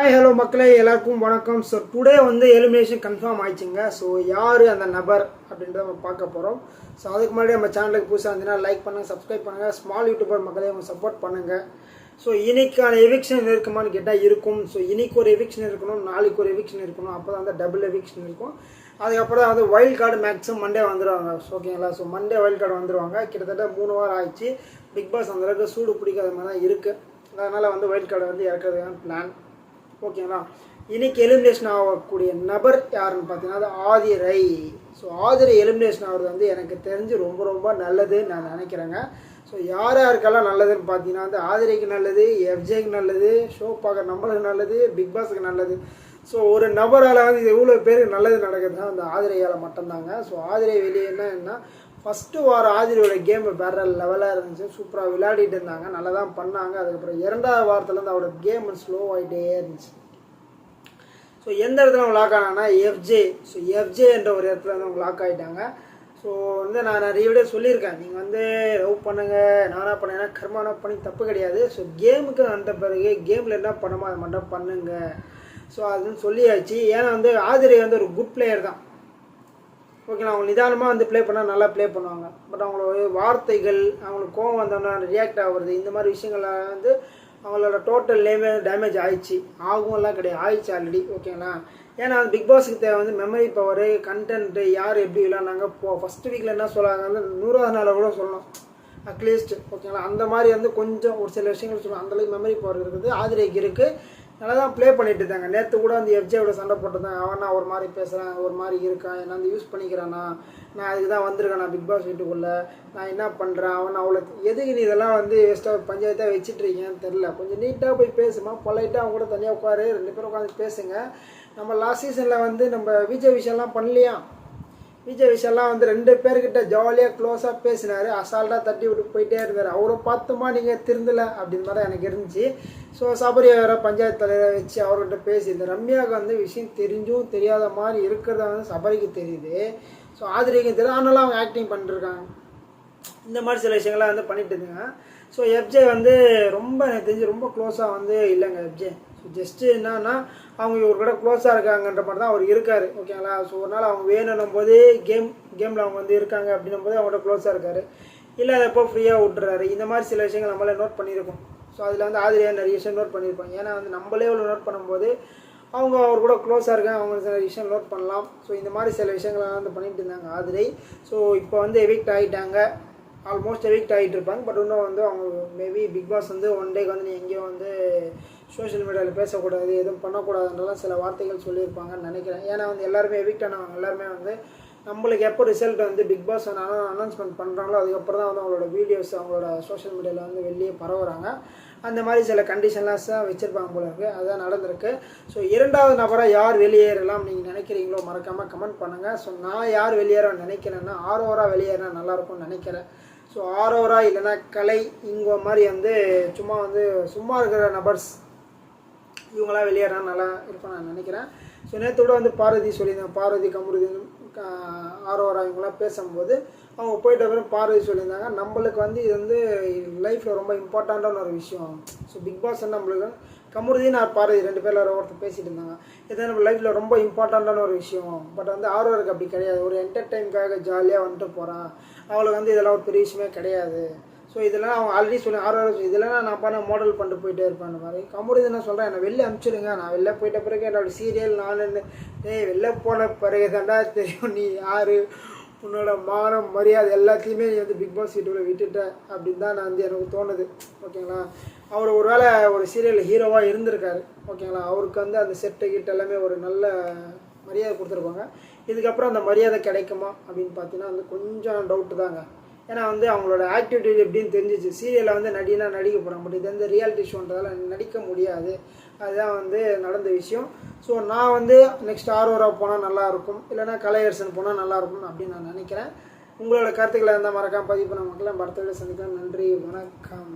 Hi hello மக்களே எல்லாருக்கும் வணக்கம். ஸோ டுடே வந்து எலிமினேஷன் கன்ஃபார்ம் ஆயிடுச்சுங்க. ஸோ யார் அந்த நபர் அப்படின்றத நம்ம பார்க்க போகிறோம் ஸோ அதுக்கு முன்னாடி நம்ம சேனலுக்கு புதுசாக இருந்தீங்கன்னா லைக் பண்ணுங்கள் சப்ஸ்கிரைப் பண்ணுங்கள் ஸ்மால் யூடியூபர் மக்களே அவங்க சப்போர்ட் பண்ணுங்கள் ஸோ இன்னைக்கான எவிக்ஷன் இருக்குமான்னு கேட்டால் இருக்கும். ஸோ இன்னைக்கு ஒரு எவிக்ஷன் இருக்கணும் நாளைக்கு ஒரு எவிக்ஷன் இருக்கணும். அப்போ தான் வந்து டபுள் எவிக்ஷன் இருக்கும். அதுக்கப்புறம் வந்து வைல்ட் கார்டு மேக்ஸிமம் மண்டே வந்துடுவாங்க ஓகேங்களா ஸோ மண்டே வைல்ட் கார்டு வந்துடுவாங்க கிட்டத்தட்ட மூணு வாரம் ஆயிடுச்சு. பிக் பாஸ் அந்த அளவுக்கு சூடு பிடிக்காத மாதிரி தான் இருக்குது அதனால் வந்து வைல்ட் கார்டை வந்து இறக்குறதுக்கான பிளான் ஓகேங்களா இன்றைக்கி எலிமினேஷன் ஆகக்கூடிய நபர் யாருன்னு பார்த்தீங்கன்னா அது ஆதிரை. ஸோ ஆதிரை எலிமினேஷன் ஆகிறது வந்து எனக்கு தெரிஞ்சு ரொம்ப ரொம்ப நல்லதுன்னு நான் நினைக்கிறேங்க. ஸோ யார் யாருக்கெல்லாம் நல்லதுன்னு பார்த்தீங்கன்னா வந்து ஆதிரைக்கு நல்லது எஃப்ஜேக்கு நல்லது ஷோ பார்க்க நம்மளுக்கு நல்லது பிக் பாஸுக்கு நல்லது. ஸோ ஒரு நபரால் வந்து இது எவ்வளோ பேருக்கு நல்லது நடக்குதுன்னா அந்த ஆதிரையால் மட்டும்தாங்க. ஸோ ஆதிரை வெளியே என்னன்னா ஃபஸ்ட்டு வாரம் ஆதிரியோட கேம் வேற லெவலாக இருந்துச்சு. சூப்பராக விளையாடிட்டு இருந்தாங்க. நல்லா தான் பண்ணாங்க. அதுக்கப்புறம் இரண்டாவது வாரத்துலேருந்து அவரோட கேம் ஸ்லோ ஆகிட்டே இருந்துச்சு. ஸோ எந்த இடத்துல அவங்க லாக் ஆனாங்கன்னா எஃப்ஜே ஸோ எஃப்ஜே என்ற ஒரு இடத்துல வந்து அவங்க லாக் ஆகிட்டாங்க ஸோ வந்து நான் நிறைய விட சொல்லியிருக்கேன். நீங்கள் வந்து லவ் பண்ணுங்கள் நானாக பண்ணேன்னா கர்மானா பண்ணி தப்பு கிடையாது. ஸோ கேமுக்கு வந்த பிறகு கேமில் என்ன பண்ணுமோ அதை மட்டும் பண்ணுங்க. ஸோ அதுன்னு சொல்லியாச்சு. ஏன்னா வந்து ஆதிரை வந்து ஒரு குட் பிளேயர் தான். ஓகேங்களா அவங்க நிதானமாக வந்து ப்ளே பண்ணால் நல்லா ப்ளே பண்ணுவாங்க. பட் அவங்களோட வார்த்தைகள் அவங்களுக்கு கோவம் வந்தோன்னா ரியாக்ட் ஆகுறது இந்த மாதிரி விஷயங்கள்லாம் வந்து அவங்களோட டோட்டல் நேமே டேமேஜ் ஆயிடுச்சு. ஆகும்லாம் கிடையாது ஆயிடுச்சு ஆல்ரெடி ஓகேங்களா? ஏன்னா அந்த பிக் பாஸுக்கு தேவை வந்து மெமரி பவரு கண்டென்ட்டு யார் எப்படி விளாட்னாங்க போ ஃபஸ்ட்டு வீக்கில் என்ன சொல்லாங்க நூறாவது நாளில் கூட சொல்லலாம். அட்லீஸ்ட் ஓகேங்களா? அந்த மாதிரி வந்து கொஞ்சம் ஒரு சில விஷயங்கள் சொல்லலாம் அந்தளவுக்கு மெமரி பவர் இருக்குது ஆதிரைக்கு இருக்குது நல்லா தான் ப்ளே பண்ணிட்டு இருந்தாங்க. நேற்று கூட அந்த எஃப்ஜேவோட சண்டை போட்டுருந்தேன் அவன் நான் ஒரு மாதிரி பேசுகிறேன் ஒரு மாதிரி இருக்கான் என்ன வந்து யூஸ் பண்ணிக்கிறானா நான் அதுக்கு தான் வந்திருக்கேன் நான் பிக் பாஸ் வீட்டுக்குள்ளே. நான் என்ன பண்ணுறேன் அவன் அவ்வளோ எதுக்கு நீ இதெல்லாம் வந்து வேஸ்ட்டாக பஞ்சாயத்தாக வச்சுட்டு தெரில கொஞ்சம் நீட்டாக போய் பேசுமா? பொலைட்டாக அவங்க கூட தனியாக உட்காரு. ரெண்டு பேரும் உட்காந்து பேசுங்க. நம்ம லாஸ்ட் சீசனில் வந்து நம்ம விஜய் விஷயம்லாம் பண்ணலையா? விஜய் விஷயம்லாம் வந்து ரெண்டு பேர்கிட்ட ஜாலியாக க்ளோஸாக பேசினார். அசால்ட்டாக தட்டி விட்டு போயிட்டே இருந்தார். அவரை பார்த்துமா நீங்கள் திருந்தலை அப்படின்னு மாதிரி எனக்கு இருந்துச்சு. ஸோ சபரி வேற பஞ்சாயத்து தலைவரை வச்சு அவர்கிட்ட பேசி இந்த ரம்யாவுக்கு வந்து விஷயம் தெரிஞ்சும் தெரியாத மாதிரி இருக்கிறத வந்து சபரிக்கு தெரியுது. ஸோ ஆதிரிக்கும் தெரியுது ஆனாலும் அவங்க ஆக்டிங் பண்ணிருக்காங்க. இந்த மாதிரி சில விஷயங்கள்லாம் வந்து பண்ணிட்டு இருந்தாங்க ஸோ எஃப்ஜே வந்து ரொம்ப எனக்கு தெரிஞ்சு ரொம்ப க்ளோஸாக வந்து இல்லைங்க எஃப்ஜே ஜஸ்ட்டு என்னன்னா அவங்க இவர் கூட க்ளோஸாக இருக்காங்கன்ற மாதிரி தான் அவர் இருக்கார். ஓகேங்களா ஸோ ஒரு நாள் அவங்க வேணும் போது கேம் கேமில் அவங்க வந்து இருக்காங்க அப்படின்னும் போது அவங்கள்ட்ட க்ளோஸாக இருக்கார். இல்லை அதை எப்போ ஃப்ரீயாக விட்டுறாரு. இந்த மாதிரி சில விஷயங்கள் நம்மளே நோட் பண்ணியிருக்கோம் ஸோ அதில் வந்து ஆதிரியாக நிறைய விஷயம் நோட் பண்ணியிருப்போம் ஏன்னா வந்து நம்மளே இவ்வளோ நோட் பண்ணும்போது அவங்க அவர் கூட க்ளோஸாக இருக்காங்க. அவங்க சில விஷயம் நோட் பண்ணலாம். ஸோ இந்த மாதிரி சில விஷயங்கள்லாம் வந்து பண்ணிட்டு இருந்தாங்க ஆதிரை. ஸோ இப்போ வந்து எவிக்ட் ஆகிட்டாங்க ஆல்மோஸ்ட் எவிக்ட் ஆகிட்டு இருப்பாங்க பட் இன்னும் வந்து அவங்க மேபி பிக் பாஸ் வந்து ஒன் டேக்கு வந்து நீ எங்கேயும் வந்து சோஷியல் மீடியாவில் பேசக்கூடாது எதுவும் பண்ணக்கூடாதுன்றலாம் சில வார்த்தைகள் சொல்லியிருப்பாங்கன்னு நினைக்கிறேன். ஏன்னா வந்து எல்லாருமே எவிக்ட் ஆனவங்க எல்லாருமே வந்து நம்மளுக்கு எப்போ ரிசல்ட் வந்து பிக் பாஸ் அனௌன்ஸ்மெண்ட் பண்ணுறாங்களோ அதுக்கப்புறம் தான் வந்து அவங்களோட வீடியோஸ் அவங்களோட சோஷியல் மீடியாவில் வந்து வெளியே பரவுறாங்க. அந்த மாதிரி சில கண்டிஷன்லாம் வச்சுருப்பாங்க போல இருக்குது அதுதான் நடந்திருக்கு. ஸோ இரண்டாவது நபராக யார் வெளியேறலாம் நீங்கள் நினைக்கிறீங்களோ மறக்காமல் கமெண்ட் பண்ணுங்கள் ஸோ நான் யார் வெளியேற நினைக்கிறேன்னா ஆரோவராக வெளியேறினா நல்லாயிருக்கும்னு நினைக்கிறேன். ஸோ ஆரோரா இல்லைன்னா கலை இங்கே மாதிரி வந்து சும்மா வந்து சும்மா இருக்கிற நபர்ஸ் இவங்களாம் வெளியேறினா நல்லா இருப்பேன் நான் நினைக்கிறேன். ஸோ நேற்று கூட வந்து பார்வதி சொல்லியிருந்தேன் பார்வதி கமுருதி ஆரோரா இவங்களாம் பேசும்போது அவங்க போயிட்ட அப்புறம் பார்வை சொல்லியிருந்தாங்க. நம்மளுக்கு வந்து இது வந்து லைஃப்பில் ரொம்ப இம்பார்ட்டண்ட்டான ஒரு விஷயம். ஸோ பிக் பாஸ் நம்மளுக்கு கமுருதி நான் பார்வதி ரெண்டு பேரில் ஒருத்தர் பேசிட்டு இருந்தாங்க. இது நம்ம லைஃப்பில் ரொம்ப இம்பார்ட்டண்ட்டான ஒரு விஷயம். பட் வந்து ஆர்வருக்கு அப்படி கிடையாது. ஒரு என்டர்டைன்காக ஜாலியாக வந்துட்டு போகிறான் அவளுக்கு வந்து இதெல்லாம் ஒரு பெரிய விஷயமே கிடையாது. ஸோ இதெல்லாம் அவங்க ஆல்ரெடி சொல்லி ஆறு இதெல்லாம் நான் பண்ண மாடல் பண்ணிட்டு போயிட்டே இருப்பேன் அந்த மாதிரி. கமுடி என்ன சொல்கிறேன் என்னை வெளில அனுப்பிச்சிடுங்க. நான் வெளில போயிட்ட பிறகு என்னோட சீரியல் நான் ஏய் வெளில போன பிறகு தாண்டா தெரியும். நீ யார்? உன்னோட மானம் மரியாதை எல்லாத்தையுமே நீ வந்து பிக் பாஸ் வீட்டுக்குள்ளே விட்டுட்ட. அப்படின்னு தான் நான் வந்து எனக்கு தோணுது. ஓகேங்களா? அவர் ஒரு வேளை ஒரு சீரியல் ஹீரோவாக இருந்திருக்காரு. ஓகேங்களா? அவருக்கு வந்து அந்த செட்டு கிட்ட எல்லாமே ஒரு நல்ல மரியாதை கொடுத்துருப்பாங்க. இதுக்கப்புறம் அந்த மரியாதை கிடைக்குமா? அப்படின்னு பார்த்தீங்கன்னா வந்து கொஞ்சம் டவுட்டு தாங்க. ஏன்னா வந்து அவங்களோட ஆக்டிவிட்டி எப்படின்னு தெரிஞ்சிச்சு. சீரியலில் வந்து நடினா நடிக்க போகிறாங்க பட் இது வந்து ரியாலிட்டி ஷோன்றதால நடிக்க முடியாது. அதுதான் வந்து நடந்த விஷயம். ஸோ நான் வந்து நெக்ஸ்ட் ஆர்வராக போனால் நல்லாயிருக்கும் இல்லைனா கலையரசன் போனால் நல்லாயிருக்கும் அப்படின்னு நான் நினைக்கிறேன். உங்களோட கருத்துக்களை இருந்தால் மறக்காமல் பதிவு பண்ண மக்களை படத்தோட சந்திக்கலாம். நன்றி வணக்கம்.